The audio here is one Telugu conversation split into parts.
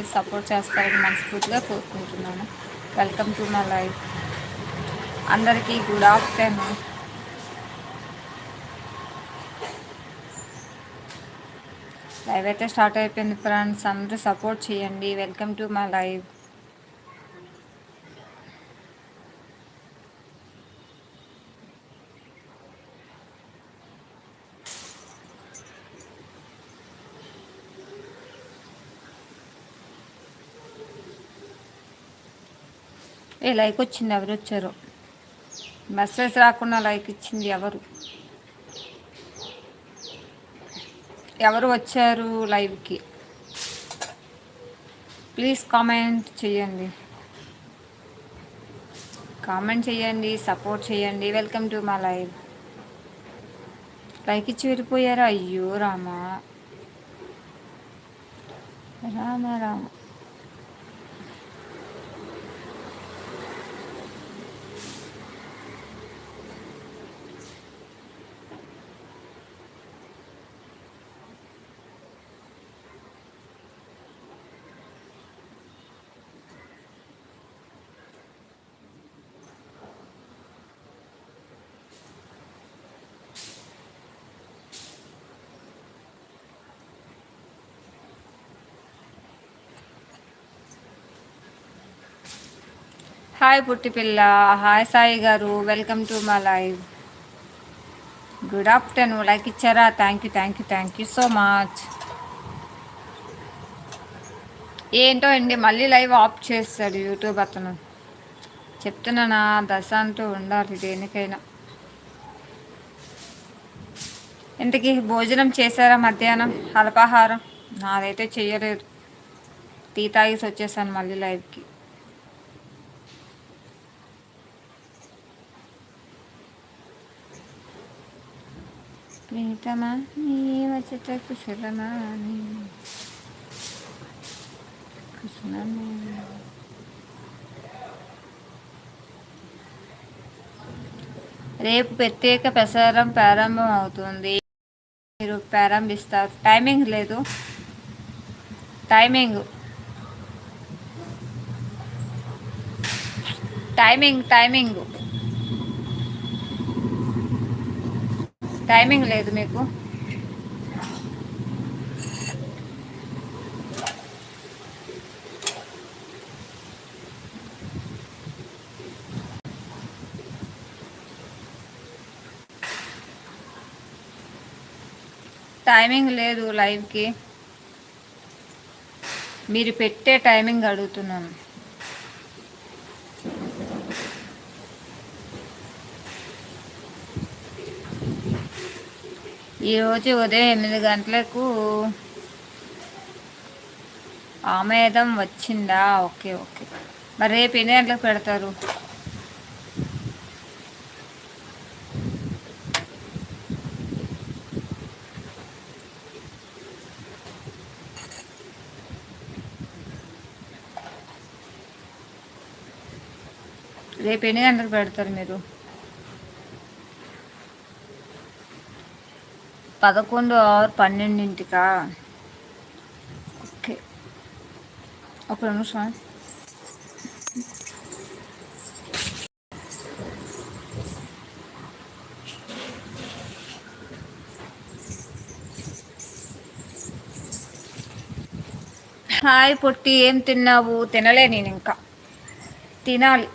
చేసి సపోర్ట్ చేస్తారని మనస్ఫూర్తిగా కోరుకుంటున్నాను. వెల్కమ్ టు మై లైఫ్ అందరికీ గుడ్ ఆఫ్టర్నూన్ లైవ్ అయితే స్టార్ట్ అయిపోయింది ఫ్రెండ్స్ అందరూ సపోర్ట్ చేయండి. వెల్కమ్ టు మై లైవ్ ఏ లైక్ వచ్చింది ఎవరు వచ్చారు? మెసేజ్ రాకుండా లైక్ ఇచ్చింది ఎవరు? ఎవరు వచ్చారు లైవ్కి ప్లీజ్ కామెంట్ చేయండి. కామెంట్ చేయండి సపోర్ట్ చేయండి. వెల్కమ్ టు మా లైవ్. లైక్ ఇచ్చి వెళ్ళిపోయారా అయ్యో రామా. రామ రామ. హాయ్ పుట్టి పిల్ల హాయ్ సాయి గారు welcome to my live. Good afternoon like ఇచ్చారా? Thank you thank you thank you so much ఏంటో అండి మళ్ళీ లైవ్ ఆఫ్ చేస్తాడు యూట్యూబ్ అతను. చెప్తున్నానా? దశ అంటూ ఉండాలి దేనికైనా. ఇంతకీ భోజనం చేశారా మధ్యాహ్నం? అల్పాహారం? నాదైతే చేయలేదు. టీ తాగేసి వచ్చేసాను మళ్ళీ లైవ్కి. ప్రీతమా నీ వచ్చట కుశలమా కుశలమా రేపు ప్రత్యేక ప్రసారం ప్రారంభం అవుతుంది మీరు ప్రారంభిస్తారు. టైమింగ్ లేదు. టైమింగ్. Timing timing. టైమింగ్ లేదు మీకు. టైమింగ్ లేదు లైవ్కి. మీరు పెట్టే టైమింగ్ అడుగుతున్నాను. ఈరోజు ఉదయం ఎనిమిది గంటలకు ఆమేదం వచ్చిందా? Okay okay. మరి రేపు ఎన్ని గంటలకు పెడతారు? రేపు ఎన్ని గంటలకు పెడతారు మీరు? పదకొండు ఆరు పన్నెండింటికా? ఓకే. ఒక నిమిషం హాయ్ పొట్టి ఏం తిన్నావు? తినలే నేను ఇంకా తినాలి.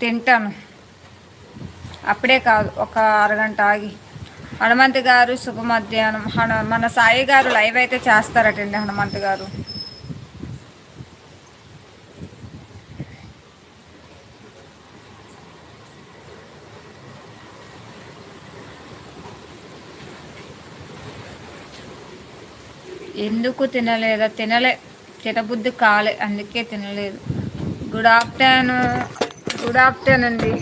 తింటాను. అప్పుడే కాదు ఒక అరగంట ఆగి. హనుమంత్ గారు శుభ మధ్యాహ్నం. హను మన సాయి గారు లైవ్ అయితే చేస్తారటండి హనుమంత్ గారు. ఎందుకు తినలేదా? తినలే. తినబుద్ధి కాలే. అందుకే తినలేదు. గుడ్ ఆఫ్టర్నూన్ గుడ్ ఆఫ్టర్నూన్ అండి.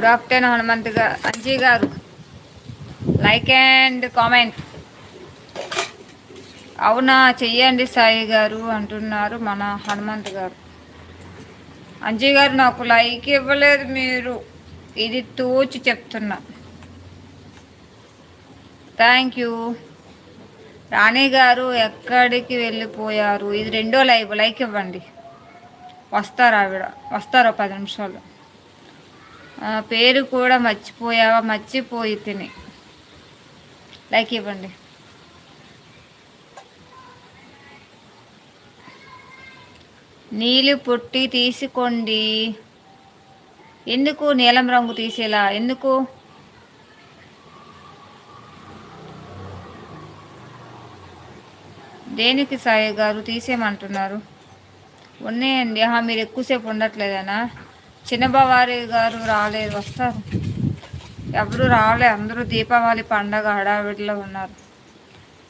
గుడ్ ఆఫ్టర్నూన్ హనుమంత్ గారు అంజీ గారు. Like and comment. అవునా చెయ్యండి సాయి గారు అంటున్నారు మన హనుమంత్ గారు. అంజీ గారు నాకు లైక్ ఇవ్వలేదు మీరు. ఇది తోచి చెప్తున్నా. Thank you. రాణి గారు ఎక్కడికి వెళ్ళిపోయారు? ఇది రెండో లైవ్. లైక్ ఇవ్వండి. వస్తారు ఆవిడ? వస్తారు పది నిమిషాలు పేరు కూడా మర్చిపోయావా? మర్చిపోయి తిని. లైక్ ఇవ్వండి. నీళ్ళు పుట్టి తీసుకోండి. ఎందుకు నీలం రంగు తీసేలా? ఎందుకు? దేనికి సాయి గారు తీసేయమంటున్నారు? ఉన్నాయండి. మీరు ఎక్కువసేపు ఉండట్లేదనా? చిన్నబావారి గారు రాలేదు వస్తారు. ఎవరు రాలే అందరూ దీపావళి పండగ హడావిడిలో ఉన్నారు.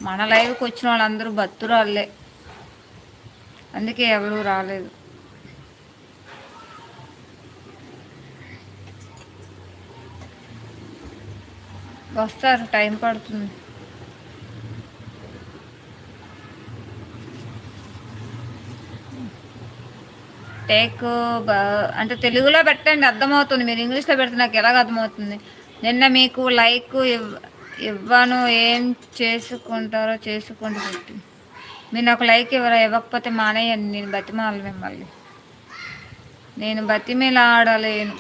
మన లైవ్కి వచ్చిన వాళ్ళందరూ బతురాళ్ళే అందుకే ఎవరు రాలేదు. వస్తారు టైం పడుతుంది. టేక్ అంటే తెలుగులో పెట్టండి అర్థమవుతుంది. మీరు ఇంగ్లీష్లో పెడితే నాకు ఎలాగ అర్థమవుతుంది? నిన్న మీకు లైక్ ఇవ్వను ఏం చేసుకుంటారో చేసుకుంటూ పెట్టి. మీరు నాకు లైక్ ఇవ్వరా? ఇవ్వకపోతే మానేయండి. నేను బతిమాలి మిమ్మల్ని. నేను బతిమేలాడలేను.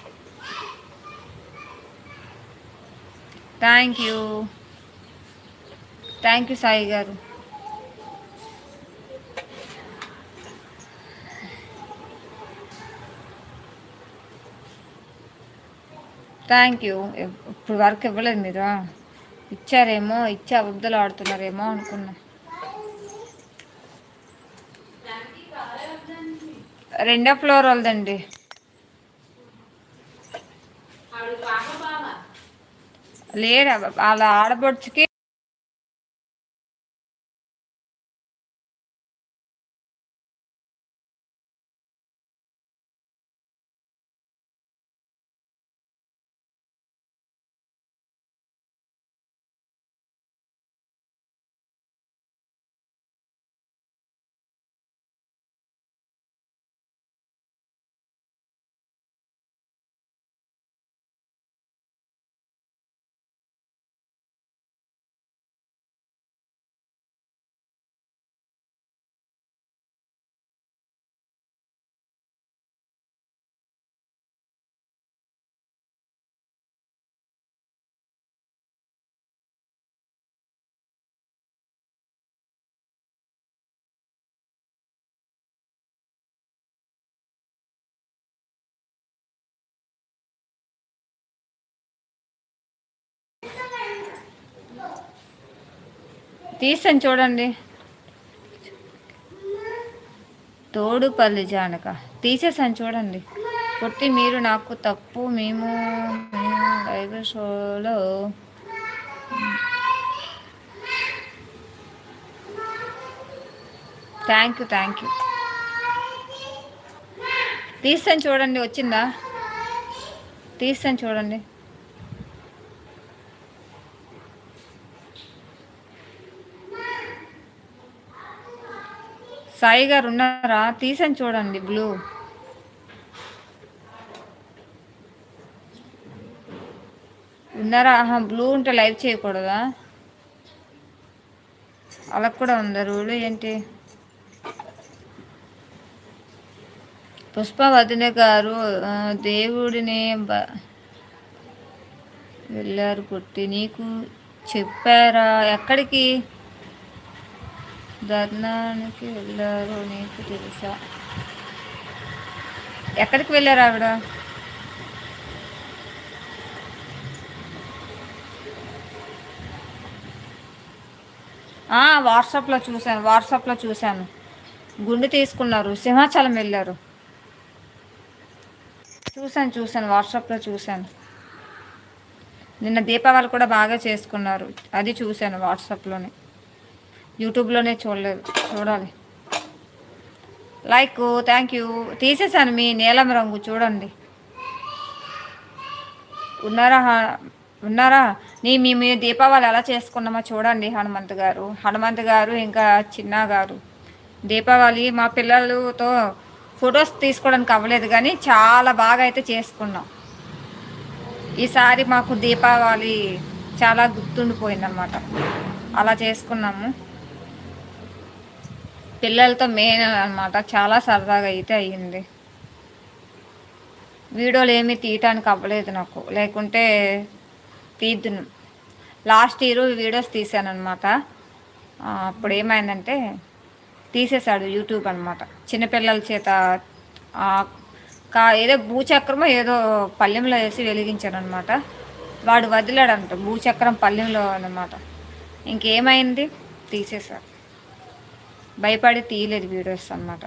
Thank you. Thank you Sai గారు. థ్యాంక్ యూ ఇప్పుడు వరకు ఇవ్వలేదు మీరు. ఇచ్చారేమో ఇచ్చి అబద్ధాలు ఆడుతున్నారేమో అనుకున్నా. రెండో ఫ్లోర్ వాళ్ళదండి. లేరా వాళ్ళ ఆడబడుచుకి తీసాను చూడండి. తోడుపల్లి జానక. తీసేసాను చూడండి. పుట్టి మీరు నాకు తప్పు మేము లైవ్ షోలో. Thank you thank you. తీస్తాను చూడండి వచ్చిందా? తీస్తాను చూడండి. సాయి గారు ఉన్నారా? తీసని చూడండి బ్లూ. ఉన్నారా? ఆహా బ్లూ ఉంటే లైవ్ చేయకూడదా? అలా కూడా ఉందా రూలు? ఏంటి? పుష్పవదిన గారు దేవుడిని వెళ్ళారు పుట్టి నీకు చెప్పారా? ఎక్కడికి? ధర్నానికి వెళ్ళారు నీకు తెలుసా? ఎక్కడికి వెళ్ళారు ఆవిడ? వాట్సాప్లో చూశాను వాట్సాప్లో చూశాను. గుండు తీసుకున్నారు సింహాచలం వెళ్ళారు. చూశాను చూశాను వాట్సాప్లో చూశాను. నిన్న దీపావళి కూడా బాగా చేసుకున్నారు అది చూశాను వాట్సాప్లోనే. యూట్యూబ్లోనే చూడలేదు చూడాలి. Like thank you. తీసేసాను మీ నీలం రంగు చూడండి. ఉన్నారా ఉన్నారా? నీ మేము దీపావళి ఎలా చేసుకున్నామో చూడండి హనుమంత్ గారు. హనుమంత్ గారు ఇంకా చిన్న గారు. దీపావళి మా పిల్లలతో ఫొటోస్ తీసుకోవడానికి అవ్వలేదు కానీ చాలా బాగా అయితే చేసుకున్నాం. ఈసారి మాకు దీపావళి చాలా గుర్తుండిపోయిందనమాట అలా చేసుకున్నాము. పిల్లలతో మెయిన్ అనమాట చాలా సరదాగా అయితే అయ్యింది. వీడియోలు ఏమీ తీయటానికి అవ్వలేదు నాకు. లేకుంటే తీద్దును. లాస్ట్ ఇయర్ వీడియోస్ తీసానమాట అప్పుడు ఏమైందంటే తీసేశాడు యూట్యూబ్ అనమాట చిన్నపిల్లల చేత కా ఏదో భూచక్రమో ఏదో పల్లెంలో వేసి వెలిగించాను అనమాట వాడు వదిలాడంట భూచక్రం పల్లెంలో అనమాట ఇంకేమైంది? తీసేశారు. భయపడి తీయలేదు వీడియోస్ అనమాట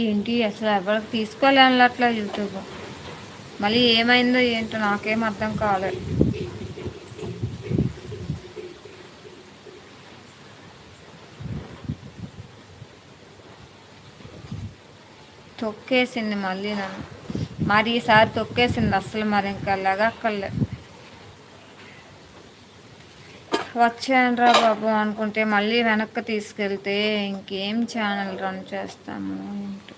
ఏంటి అసలు ఎవరికి తీసుకోలేను అట్లా యూట్యూబ్. మళ్ళీ ఏమైందో ఏంటో నాకేం అర్థం కాలేదు తొక్కేసింది మళ్ళీ నన్ను. మరి ఈసారి తొక్కేసింది అసలు మరి ఇంకా లెగక్కర్లే. వచ్చానరా బాబు అనుకుంటే మళ్ళీ వెనక్కి తీసుకెళ్తే ఇంకేం ఛానల్ రన్ చేస్తాము? ఏంటో